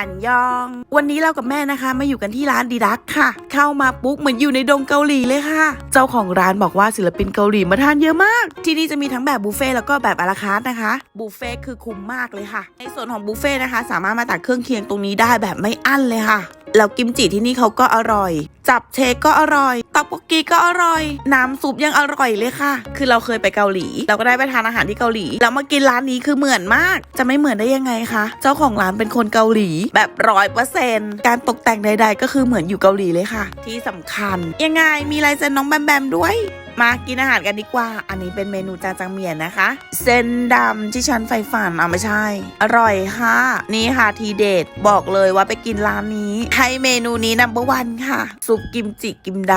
อันยอง วันนี้เรากับแม่นะคะมาอยู่กันที่ร้านดีดักค่ะ เข้ามาปุ๊บเหมือนอยู่ในดงเกาหลีเลยค่ะ เจ้าของร้านบอกว่าศิลปินเกาหลีมาทานเยอะมาก ที่นี่จะมีทั้งแบบบุฟเฟ่ต์แล้วก็แบบอาราคาร์ทนะคะ บุฟเฟ่ต์คือคุ้มมากเลยค่ะ ในส่วนของบุฟเฟ่ต์นะคะ สามารถมาตักเครื่องเคียงตรงนี้ได้แบบไม่อั้นเลยค่ะ แล้วกิมจิที่นี่เขาก็อร่อย จับเชคก็อร่อยต็อกโบกกีก็อร่อย น้ำซุปยังอร่อยเลยค่ะ คือเราเคยไปเกาหลี เราก็ได้ไปทานอาหารที่เกาหลี แล้วมากินร้านนี้คือเหมือนมาก จะไม่เหมือนได้ยังไงคะ เจ้าของร้านเป็นคนเกาหลี แบบร้อยเปอร์เซ็นการตกแต่งใด ๆ ก็คือเหมือนอยู่เกาหลีเลยค่ะ ที่สำคัญ ยังไงมีลายเซ็นน้องแบมแบมด้วยมากินอาหารกันดีกว่า อันนี้เป็นเมนูจาจังเมียนนะคะ เส้นดำที่ฉันใฝ่ฝันอะไม่ใช่ อร่อยค่ะ นี่ค่ะทีเด็ดบอกเลยว่าไปกินร้านนี้ ให้เมนูนี้นัมเบอร์วันค่ะ ซุปกิมจิกิมได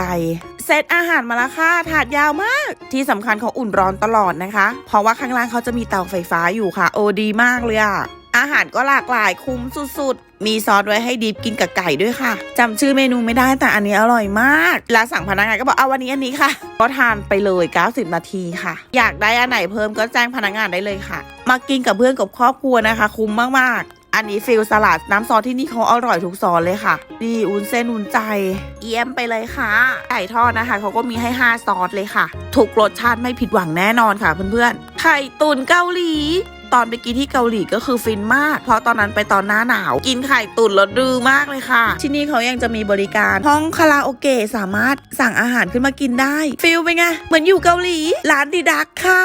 เซตอาหารมาแล้วค่ะ ถาดยาวมาก ที่สำคัญเขาอุ่นร้อนตลอดนะคะ เพราะว่าข้างล่างเขาจะมีเตาไฟฟ้าอยู่ค่ะ โอ้ดีมากเลยอะอาหารก็หลากหลายคุ้มสุดๆ มีซอสไว้ให้ดิบกินกับไก่ด้วยค่ะจำชื่อเมนูไม่ได้แต่อันนี้อร่อยมาก แล้วสั่งพนักงานก็บอกเอาวันนี้อันนี้ค่ะ ก็ทานไปเลย 90 นาทีค่ะ อยากได้อันไหนเพิ่มก็แจ้งพนักงานได้เลยค่ะ มากินกับเพื่อนกับครอบครัวนะคะ คุ้มมากๆ อันนี้ฟิลสลัดน้ำซอสที่นี่เขาอร่อยทุกซอสเลยค่ะนี่อุ้นเส้นอุ้นใจ เยี่ยมไปเลยค่ะไก่ทอดนะคะเขาก็มีให้ 5 ซอสเลยค่ะ ถูกรสชาติไม่ผิดหวังแน่นอนค่ะเพื่อนๆ ไข่ตุ๋นเกาหลีตอนไปกินที่เกาหลีก็คือฟินมาก เพราะตอนนั้นไปตอนหน้าหนาว กินไข่ตุ๋นรสดือมากเลยค่ะ ที่นี่เขายังจะมีบริการห้องคาราโอเกะสามารถสั่งอาหารขึ้นมากินได้ ฟิลเป็นไง เหมือนอยู่เกาหลี ร้านดีดักค่ะ